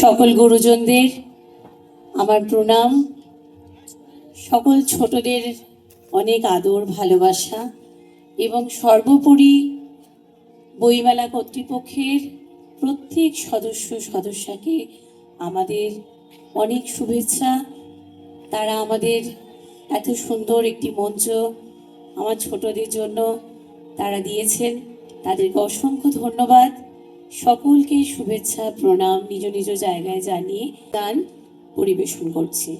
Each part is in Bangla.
সকল গুরুজনদের আমার প্রণাম। সকল ছোটদের অনেক আদর, ভালোবাসা এবং সর্বোপরি বইমেলা কর্তৃপক্ষের প্রত্যেক সদস্য সদস্যাকে আমাদের অনেক শুভেচ্ছা। তারা আমাদের এত সুন্দর একটি মঞ্চ আমার ছোটদের জন্য তারা দিয়েছেন। তাদেরকে অসংখ্য ধন্যবাদ। সকলকে শুভেচ্ছা প্রণাম নিজ নিজ জায়গায় জানিয়ে গান পরিবেশন করছি।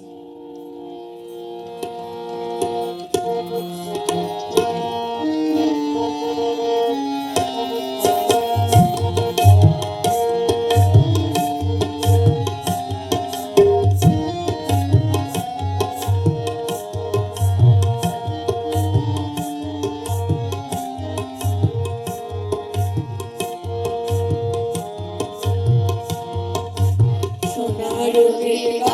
সোনার গান